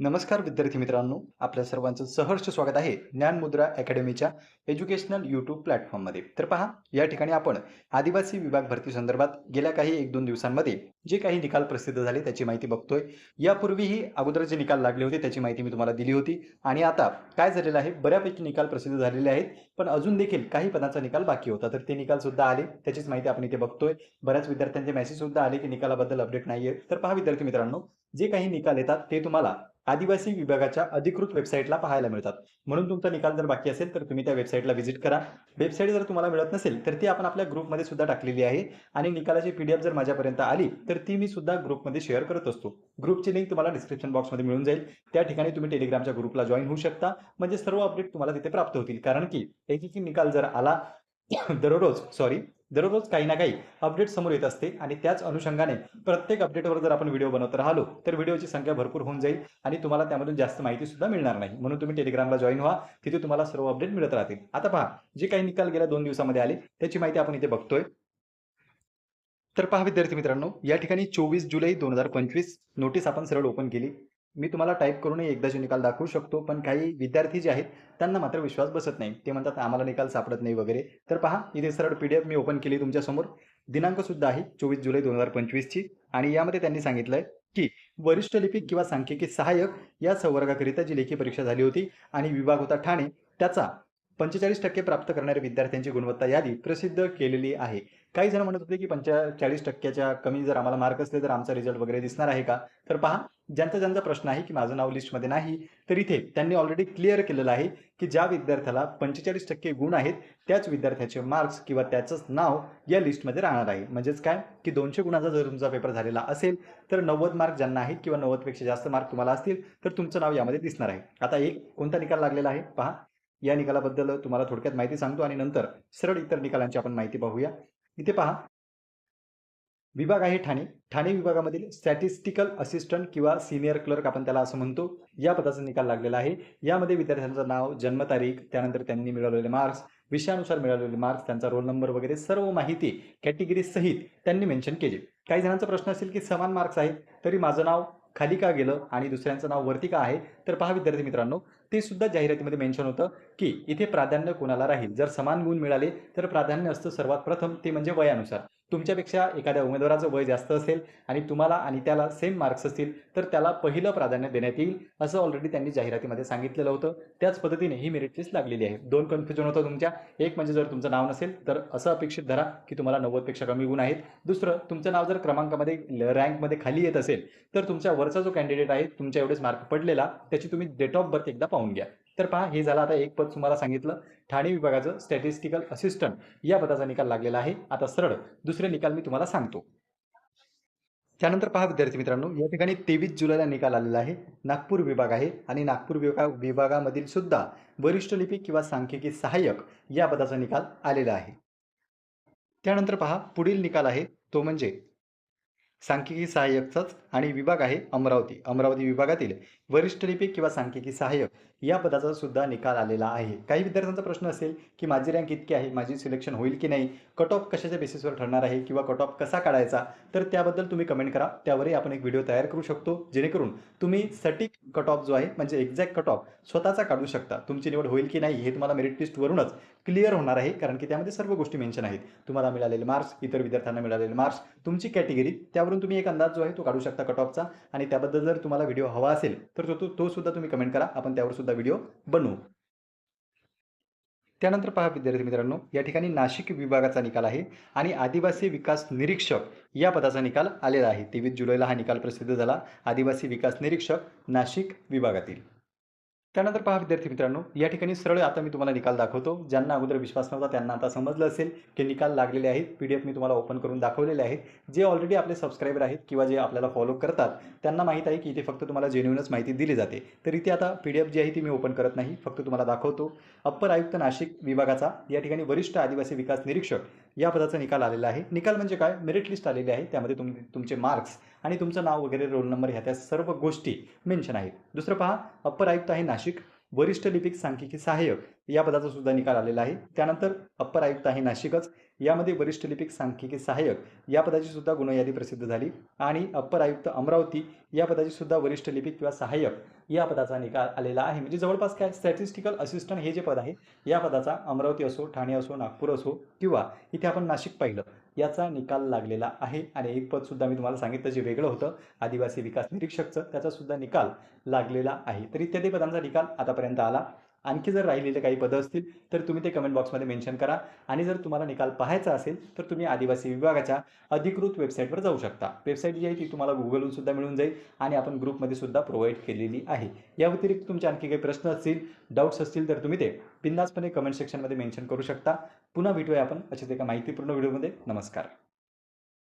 नमस्कार विद्यार्थी मित्रांनो. आपल्या सर्वांचं सहर्ष स्वागत आहे ज्ञानमुद्रा अकॅडमीच्या एज्युकेशनल यूट्यूब प्लॅटफॉर्ममध्ये. तर पहा या ठिकाणी आपण आदिवासी विभाग भरती संदर्भात गेल्या काही एक दोन दिवसांमध्ये जे काही निकाल प्रसिद्ध झाले त्याची माहिती बघतोय. यापूर्वीही अगोदर जे निकाल लागले होते त्याची माहिती मी तुम्हाला दिली होती. आणि आता काय झालेलं आहे? बऱ्यापैकी निकाल प्रसिद्ध झालेले आहेत पण अजून देखील काही पदांचा निकाल बाकी होता. तर ते निकाल सुद्धा आले त्याचीच माहिती आपण इथे बघतोय. बऱ्याच विद्यार्थ्यांचे मेसेज सुद्धा आले की निकालाबद्दल अपडेट नाहीये. तर पहा विद्यार्थी मित्रांनो जे काही निकाल येतात ते तुम्हाला आदिवासी विभागाच्या अधिकृत वेबसाईटला पाहायला मिळतात. म्हणून तुमचा निकाल जर बाकी असेल तर तुम्ही त्या वेबसाईटला व्हिजिट करा. वेबसाईट जर तुम्हाला मिळत नसेल तर ती आपण आपल्या ग्रुपमध्ये सुद्धा टाकलेली आहे. आणि निकालाची पी जर माझ्यापर्यंत आली तर ती मी सुद्धा ग्रुपमध्ये शेअर करत असतो. ग्रुपची लिंक तुम्हाला डिस्क्रिप्शन बॉक्समध्ये मिळून जाईल. त्या ठिकाणी तुम्ही टेलिग्रामच्या ग्रुपला जॉईन होऊ शकता. म्हणजे सर्व अपडेट तुम्हाला तिथे प्राप्त होतील. कारण की एक एक निकाल जर आला दररोज सॉरी दररोज काही ना काही अपडेट समोर येत असते आणि त्याच अनुषंगाने प्रत्येक अपडेटवर जर आपण व्हिडिओ बनवत राहिलो तर व्हिडिओची संख्या भरपूर होऊन जाईल आणि तुम्हाला त्यामधून जास्त माहिती सुद्धा मिळणार नाही. म्हणून तुम्ही टेलिग्रामला जॉईन व्हा तिथे तुम्हाला सर्व अपडेट मिळत राहतील. आता पहा जे काही निकाल गेल्या दोन दिवसामध्ये आले त्याची माहिती आपण इथे बघतोय. तर पहा विद्यार्थी मित्रांनो या ठिकाणी चोवीस जुलै दोन हजार पंचवीस नोटीस आपण सरळ ओपन केली. मी तुम्हाला टाईप करूनही एकदाचे निकाल दाखवू शकतो पण काही विद्यार्थी जे आहेत त्यांना मात्र विश्वास बसत नाही. ते म्हणतात आम्हाला निकाल सापडत नाही वगैरे. तर पहा इथे सरळ पी डी एफ मी ओपन केली तुमच्यासमोर दिनांकसुद्धा आहे चोवीस जुलै दोन हजार पंचवीसची. आणि यामध्ये त्यांनी सांगितलंय की वरिष्ठ लिपिक किंवा सांख्यिकी सहाय्यक या संवर्गाकरिता जी लेखी परीक्षा झाली होती आणि विभाग होता ठाणे त्याचा पंचेचाळीस टक्के प्राप्त करणाऱ्या विद्यार्थ्यांची गुणवत्ता यादी प्रसिद्ध केलेली आहे. काही जण म्हणत होते की पंचेचाळीस टक्क्याच्या कमी जर आम्हाला मार्क असले तर आमचा रिझल्ट वगैरे दिसणार आहे का? तर पहा ज्यांचा ज्यांचा प्रश्न आहे की माझं नाव लिस्टमध्ये नाही तर इथे त्यांनी ऑलरेडी क्लिअर केलेलं आहे की ज्या विद्यार्थ्याला पंचेचाळीस टक्के गुण आहेत त्याच विद्यार्थ्याचे मार्क्स किंवा त्याचंच नाव या लिस्टमध्ये राहणार आहे. म्हणजेच काय? की दोनशे गुणाचा जर तुमचा पेपर झालेला असेल तर नव्वद मार्क ज्यांना आहेत किंवा नव्वदपेक्षा जास्त मार्क तुम्हाला असतील तर तुमचं नाव यामध्ये दिसणार आहे. आता एक कोणता निकाल लागलेला आहे? पहा. या निकालाबद्दल तुम्हाला थोडक्यात माहिती सांगतो आणि नंतर सरळ इतर निकालांची आपण माहिती पाहूया. इथे पहा. विभाग आहे ठाणे. ठाणे विभागामधील स्टॅटिस्टिकल असिस्टंट किंवा सिनियर क्लर्क आपण त्याला असं म्हणतो. या पदाचा निकाल लागलेला आहे. यामध्ये विद्यार्थ्यांचं नाव जन्मतारीख त्यानंतर त्यांनी मिळवलेले मार्क्स विषयानुसार मिळालेले मार्क्स त्यांचा रोल नंबर वगैरे सर्व माहिती कॅटेगरी सहित त्यांनी मेन्शन केली. काही जणांचा प्रश्न असेल की समान मार्क्स आहेत तरी माझं नाव खाली का गेलं आणि दुसऱ्यांचं नाव वरती का आहे? तर पहा विद्यार्थी मित्रांनो ते सुद्धा जाहिरातीमध्ये मेन्शन होतं की इथे प्राधान्य कोणाला राहील? जर समान गुण मिळाले तर प्राधान्य असतं सर्वात प्रथम ते म्हणजे वयानुसार. तुमच्यापेक्षा एखाद्या उमेदवाराचं वय जास्त असेल आणि तुम्हाला आणि त्याला सेम मार्क्स असतील तर त्याला पहिलं प्राधान्य देण्यात येईल असं ऑलरेडी त्यांनी जाहिरातीमध्ये सांगितलेलं होतं. त्याच पद्धतीने ही मेरिट लिस्ट लागलेली आहे. दोन कन्फ्युजन होतं तुमच्या. एक म्हणजे जर तुमचं नाव नसेल तर असं अपेक्षित धरा की तुम्हाला नव्वदपेक्षा कमी गुण आहेत. दुसरं तुमचं नाव जर क्रमांकामध्ये रँकमध्ये खाली येत असेल तर तुमच्या वरचा जो कॅन्डिडेट आहे तुमच्या एवढेच मार्क पडलेला त्याची तुम्ही डेट ऑफ बर्थ एकदा पाहून घ्या. तर पहा हे झालं आता एक पद तुम्हाला सांगितलं. ठाणे विभागाचं स्टॅटिस्टिकल असिस्टंट या पदाचा निकाल लागलेला आहे. आता सरळ दुसरे निकाल मी तुम्हाला सांगतो. त्यानंतर पहा विद्यार्थी मित्रांनो या ठिकाणी तेवीस जुलैला निकाल आलेला आहे. नागपूर विभाग आहे आणि नागपूर विभाग विभागामधील सुद्धा वरिष्ठ लिपिक किंवा सांख्यिकी सहाय्यक या पदाचा निकाल आलेला आहे. त्यानंतर पहा पुढील निकाल आहे. तो म्हणजे सांख्यिकी सहाय्यकचाच आणि विभाग आहे अमरावती. अमरावती विभागातील वरिष्ठ लिपिक किंवा सांख्यिकी सहाय्यक या पदाचा सुद्धा निकाल आलेला आहे. काही विद्यार्थ्यांचा प्रश्न असेल की माझी रँक इतकी आहे माझी सिलेक्शन होईल की नाही कट ऑफ कशाच्या बेसिसवर ठरणार आहे किंवा कट ऑफ कसा काढायचा तर त्याबद्दल तुम्ही कमेंट करा. त्यावरही आपण एक व्हिडिओ तयार करू शकतो जेणेकरून तुम्ही सटीक कट ऑफ जो आहे म्हणजे एक्झॅक्ट कट ऑफ स्वतःचा काढू शकता. तुमची निवड होईल की नाही हे तुम्हाला मेरिट लिस्टवरूनच क्लिअर होणार आहे कारण की त्यामध्ये सर्व गोष्टी मेन्शन आहेत. तुम्हाला मिळालेले मार्क्स इतर विद्यार्थ्यांना मिळालेले मार्क्स तुमची कॅटेगरी त्यावरून तुम्ही एक अंदाज जो आहे तो काढू शकता कट ऑफचा आणि त्याबद्दल जर तुम्हाला व्हिडिओ हवा असेल तर तो तो सुद्धा तुम्ही कमेंट करा. आपण त्यावर सुद्धा व्हिडिओ बनवू. त्यानंतर पहा विद्यार्थी मित्रांनो या ठिकाणी नाशिक विभागाचा निकाल आहे आणि आदिवासी विकास निरीक्षक या पदाचा निकाल आलेला आहे. तेवीस जुलैला हा निकाल प्रसिद्ध झाला. आदिवासी विकास निरीक्षक नाशिक विभागातील. त्यानंतर पहा विद्यार्थी मित्रांनो या ठिकाणी सरळ आता मी तुम्हाला निकाल दाखवतो. ज्यांना अगोदर विश्वास नव्हता त्यांना आता समजलं असेल की निकाल लागलेले आहेत. पी डी एफ मी तुम्हाला ओपन करून दाखवलेले आहेत. जे ऑलरेडी आपले सबस्क्रायबर आहेत किंवा जे आपल्याला फॉलो करतात त्यांना माहीत आहे की इथे फक्त तुम्हाला जेन्युनच माहिती दिली जाते. तर इथे आता पी डी एफ जी आहे ती मी ओपन करत नाही फक्त तुम्हाला दाखवतो. अप्पर आयुक्त नाशिक विभागाचा या ठिकाणी वरिष्ठ आदिवासी विकास निरीक्षक या पदाचा निकाल आलेला आहे. निकाल म्हणजे काय? मेरिट लिस्ट आलेली आहे. त्यामध्ये तुम तुमचे मार्क्स आणि तुमचं नाव वगैरे रोल नंबर ह्या त्या सर्व गोष्टी मेन्शन आहेत. दुसरं पहा अप्पर आयुक्त आहे नाशिक वरिष्ठ लिपिक सांख्यिकी सहाय्यक या पदाचा सुद्धा निकाल आलेला आहे. त्यानंतर अप्पर आयुक्त आहे नाशिकच. यामध्ये वरिष्ठ लिपिक सांख्यिकी सहाय्यक या पदाची सुद्धा गुणयादी प्रसिद्ध झाली आणि अप्पर आयुक्त अमरावती या पदाची सुद्धा वरिष्ठ लिपिक किंवा सहाय्यक या पदाचा निकाल आलेला आहे. म्हणजे जवळपास काय स्टॅटिस्टिकल असिस्टंट हे जे पद आहे या पदाचा अमरावती असो ठाणे असो नागपूर असो किंवा इथे आपण नाशिक पाहिलं याचा निकाल लागलेला आहे आणि एक पद सुद्धा मी तुम्हाला सांगितलं जे वेगळं होतं आदिवासी विकास निरीक्षकचं त्याचा सुद्धा निकाल लागलेला आहे. तर इत्यादी पदांचा निकाल आतापर्यंत आला. आणखी जर राहिलेले काही पदं असतील तर तुम्ही ते कमेंट बॉक्समध्ये मेन्शन करा. आणि जर तुम्हाला निकाल पाहायचा असेल तर तुम्ही आदिवासी विभागाच्या अधिकृत वेबसाईटवर जाऊ शकता. वेबसाईट जी आहे ती तुम्हाला गुगलवरून सुद्धा मिळून जाईल आणि आपण ग्रुपमध्ये सुद्धा प्रोव्हाइड केलेली आहे. या व्यतिरिक्त तुमचे आणखी काही प्रश्न असतील डाऊट्स असतील तर तुम्ही ते बिंदासपणे कमेंट सेक्शनमध्ये मेन्शन करू शकता. पुन्हा भेटूया आपण अशाच एका माहितीपूर्ण व्हिडिओमध्ये नमस्कार.